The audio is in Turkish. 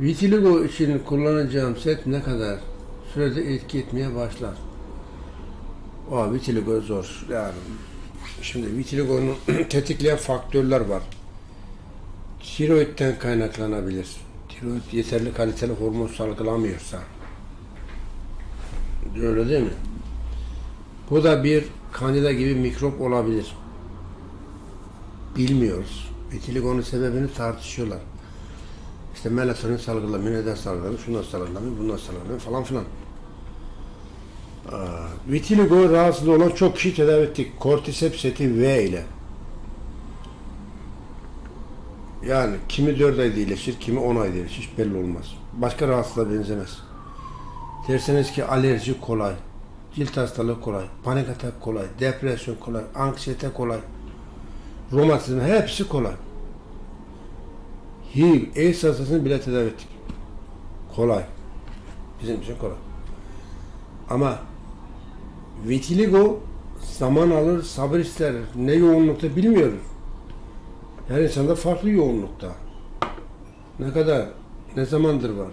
Vitiligo için kullanacağım set ne kadar sürede etki etmeye başlar? O vitiligo zor. Yani şimdi vitiligonun tetikleyen faktörler var. Tiroidten kaynaklanabilir. Tiroid yeterli kaliteli hormon salgılamıyorsa. Öyle değil mi? Bu da bir kandida gibi mikrop olabilir. Bilmiyoruz. Vitiligonun sebebini tartışıyorlar. İşte melatonin salgılamıyor, neden salgılamıyor, şundan salgılamıyor, bundan salgılamıyor falan filan. Aa, Vitiligo rahatsız olan çok kişi tedavi ettik. Cordyceps seti V ile. Yani kimi 4 ayda iyileşir, kimi 10 ayda iyileşir. Hiç belli olmaz. Başka rahatsızlığa benzemez. Derseniz ki alerji kolay, cilt hastalığı kolay, panik atak kolay, depresyon kolay, anksiyete kolay, romatizma hepsi kolay. HIV, AIDS hastasını bile tedavi ettik. Kolay. Bizim için kolay. Ama vitiligo zaman alır, sabır ister. Ne yoğunlukta bilmiyoruz. Her insanda farklı yoğunlukta. Ne kadar, ne zamandır var?